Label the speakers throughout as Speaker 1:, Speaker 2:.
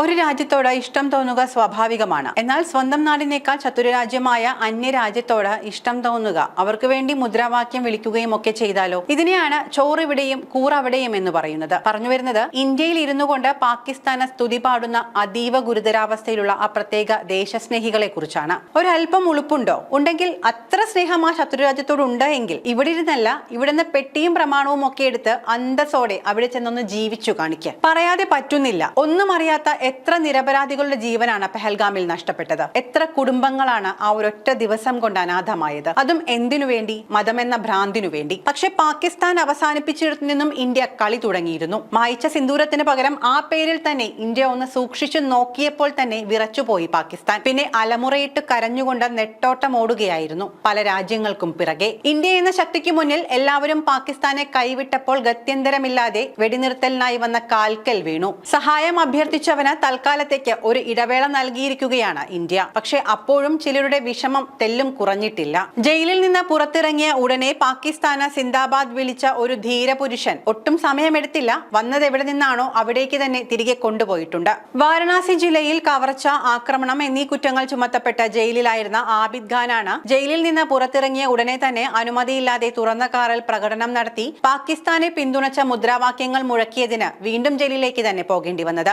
Speaker 1: ഒരു രാജ്യത്തോട് ഇഷ്ടം തോന്നുക സ്വാഭാവികമാണ്. എന്നാൽ സ്വന്തം നാടിനേക്കാൾ ചതുരരാജ്യമായ അന്യരാജ്യത്തോട് ഇഷ്ടം തോന്നുക. അവർക്ക് വേണ്ടി മുദ്രാവാക്യം വിളിക്കുകയും ഒക്കെ ചെയ്താലോ? ഇതിനെയാണ് ചോറിവിടെയും കൂറവിടെയും എന്ന് പറയുന്നത്. പറഞ്ഞു വരുന്നത് ഇന്ത്യയിൽ ഇരുന്നു കൊണ്ട് പാകിസ്ഥാനെ സ്തുതി പാടുന്ന അതീവ ഗുരുതരാവസ്ഥയിലുള്ള ആ പ്രത്യേക ദേശസ്നേഹികളെ കുറിച്ചാണ്. ഒരല്പം ഉളുപ്പുണ്ടോ? ഉണ്ടെങ്കിൽ അത്ര സ്നേഹം ആ ശത്രുരാജ്യത്തോട് ഉണ്ട് എങ്കിൽ ഇവിടെ ഇരുന്നല്ല ഇവിടുന്ന് പെട്ടിയും പ്രമാണവും ഒക്കെ എടുത്ത് അന്തസ്സോടെ അവിടെ ചെന്നൊന്ന് ജീവിച്ചു കാണിക്കുക പറയാതെ പറ്റുന്നില്ല. ഒന്നും അറിയാത്ത എത്ര നിരപരാധികളുടെ ജീവനാണ് പെഹൽഗാമിൽ നഷ്ടപ്പെട്ടത്? എത്ര കുടുംബങ്ങളാണ് ആ ഒരൊറ്റ ദിവസം കൊണ്ട് അനാഥമായത്? അതും എന്തിനു വേണ്ടി? മതമെന്ന ഭ്രാന്തിനു വേണ്ടി. പക്ഷെ പാകിസ്ഥാൻ അവസാനിപ്പിച്ചിടത്തു നിന്നും ഇന്ത്യ കളി തുടങ്ങിയിരുന്നു. മായിച്ച സിന്ദൂരത്തിന് പകരം ആ പേരിൽ തന്നെ ഇന്ത്യ ഒന്ന് സൂക്ഷിച്ചു നോക്കിയപ്പോൾ തന്നെ വിറച്ചുപോയി പാകിസ്ഥാൻ. പിന്നെ അലമുറയിട്ട് കരഞ്ഞുകൊണ്ട് നെട്ടോട്ടം ഓടുകയായിരുന്നു പല രാജ്യങ്ങൾക്കും പിറകെ. ഇന്ത്യ എന്ന ശക്തിക്ക് മുന്നിൽ എല്ലാവരും പാകിസ്ഥാനെ കൈവിട്ടപ്പോൾ ഗത്യന്തരമില്ലാതെ വെടിനിർത്തലിനായി വന്ന കാൽക്കൽ വീണു. സഹായം അഭ്യർത്ഥിച്ചവന് തൽക്കാലത്തേക്ക് ഒരു ഇടവേള നൽകിയിരിക്കുകയാണ് ഇന്ത്യ. പക്ഷേ അപ്പോഴും ചിലരുടെ വിഷമം തെല്ലും കുറഞ്ഞിട്ടില്ല. ജയിലിൽ നിന്ന് പുറത്തിറങ്ങിയ ഉടനെ പാകിസ്ഥാന് സിന്ദാബാദ് വിളിച്ച ഒരു ധീരപുരുഷൻ ഒട്ടും സമയമെടുത്തില്ല. വന്നത് എവിടെ നിന്നാണോ അവിടേക്ക് തന്നെ തിരികെ കൊണ്ടുപോയിട്ടുണ്ട്. വാരണാസി ജില്ലയിൽ കവർച്ച ആക്രമണം എന്നീ കുറ്റങ്ങൾ ചുമത്തപ്പെട്ട ജയിലിലായിരുന്ന ആബിദ് ഖാനാണ് ജയിലിൽ നിന്ന് പുറത്തിറങ്ങിയ ഉടനെ തന്നെ അനുമതിയില്ലാതെ തുറന്ന കാറിൽ പ്രകടനം നടത്തി പാകിസ്ഥാനെ പിന്തുണച്ച മുദ്രാവാക്യങ്ങൾ മുഴക്കിയതിന് വീണ്ടും ജയിലിലേക്ക് തന്നെ പോകേണ്ടി വന്നത്.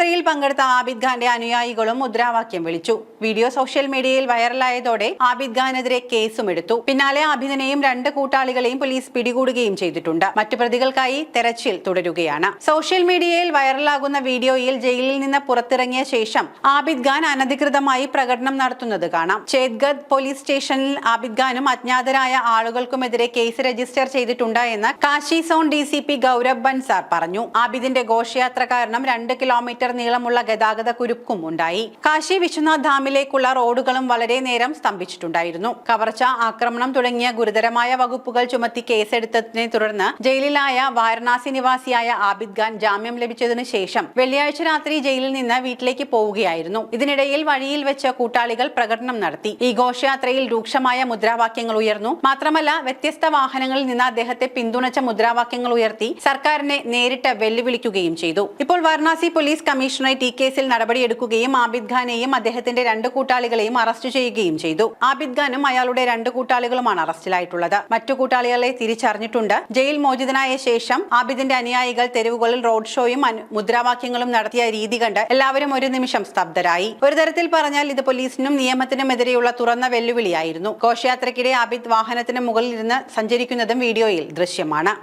Speaker 1: ഘോഷയാത്രയിൽ പങ്കെടുത്ത ആബിദ് ഖാന്റെ അനുയായികളും മുദ്രാവാക്യം വിളിച്ചു. വീഡിയോ സോഷ്യൽ മീഡിയയിൽ വൈറലായതോടെ ആബിദ് ഖാനെതിരെ കേസും എടുത്തു. പിന്നാലെ ആബിദിനെയും രണ്ട് കൂട്ടാളികളെയും പോലീസ് പിടികൂടുകയും ചെയ്തിട്ടുണ്ട്. മറ്റു പ്രതികൾക്കായി തെരച്ചിൽ തുടരുകയാണ്. സോഷ്യൽ മീഡിയയിൽ വൈറലാകുന്ന വീഡിയോയിൽ ജയിലിൽ നിന്ന് പുറത്തിറങ്ങിയ ശേഷം ആബിദ് ഖാൻ അനധികൃതമായി പ്രകടനം നടത്തുന്നത് കാണാം. ചേത്ഗഡ് പോലീസ് സ്റ്റേഷനിൽ ആബിദ് ഖാനും അജ്ഞാതരായ ആളുകൾക്കുമെതിരെ കേസ് രജിസ്റ്റർ ചെയ്തിട്ടുണ്ട് എന്ന് Kashi zone D C P Gaurav Bansar പറഞ്ഞു. ആബിദിന്റെ ഘോഷയാത്ര കാരണം രണ്ട് കിലോമീറ്റർ നീളമുള്ള ഗതാഗത കുരുക്കും ഉണ്ടായി. കാശി വിശ്വനാഥ് ധാമിലേക്കുള്ള റോഡുകളും വളരെ നേരം സ്തംഭിച്ചിട്ടുണ്ടായിരുന്നു. കവർച്ച ആക്രമണം തുടങ്ങിയ ഗുരുതരമായ വകുപ്പുകൾ ചുമത്തി കേസെടുത്തതിനെ തുടർന്ന് ജയിലിലായ വാരണാസി നിവാസിയായ ആബിദ് ഖാൻ ജാമ്യം ലഭിച്ചതിനു ശേഷം വെള്ളിയാഴ്ച രാത്രി ജയിലിൽ നിന്ന് വീട്ടിലേക്ക് പോവുകയായിരുന്നു. ഇതിനിടയിൽ വഴിയിൽ വെച്ച് കൂട്ടാളികൾ പ്രകടനം നടത്തി. ഈ ഘോഷയാത്രയിൽ രൂക്ഷമായ മുദ്രാവാക്യങ്ങൾ ഉയർന്നു. മാത്രമല്ല വ്യത്യസ്ത വാഹനങ്ങളിൽ നിന്ന് അദ്ദേഹത്തെ പിന്തുണച്ച മുദ്രാവാക്യങ്ങൾ ഉയർത്തി സർക്കാരിനെ നേരിട്ട് വെല്ലുവിളിക്കുകയും ചെയ്തു. ഇപ്പോൾ വാരണാസി പോലീസ് കമ്മീഷണറേറ്റ് ഈ കേസിൽ നടപടിയെടുക്കുകയും ആബിദ് ഖാനെയും അദ്ദേഹത്തിന്റെ കൂട്ടാളികളെയും അറസ്റ്റ് ചെയ്യുകയും ചെയ്തു. ആബിദ് ഖാനും അയാളുടെ രണ്ട് കൂട്ടാളികളുമാണ് അറസ്റ്റിലായിട്ടുള്ളത്. മറ്റു കൂട്ടാളികളെ തിരിച്ചറിഞ്ഞിട്ടുണ്ട്. ജയിൽ മോചിതനായ ശേഷം ആബിദിന്റെ അനുയായികൾ തെരുവുകളിൽ റോഡ് ഷോയും മുദ്രാവാക്യങ്ങളും നടത്തിയ രീതി കണ്ട് എല്ലാവരും ഒരു നിമിഷം സ്തബ്ധരായി. ഒരു തരത്തിൽ പറഞ്ഞാൽ ഇത് പോലീസിനും നിയമത്തിനുമെതിരെയുള്ള തുറന്ന വെല്ലുവിളിയായിരുന്നു. ഘോഷയാത്രയ്ക്കിടെ ആബിദ് വാഹനത്തിന് മുകളിൽ ഇരുന്ന് സഞ്ചരിക്കുന്നതും വീഡിയോയിൽ ദൃശ്യമാണ്.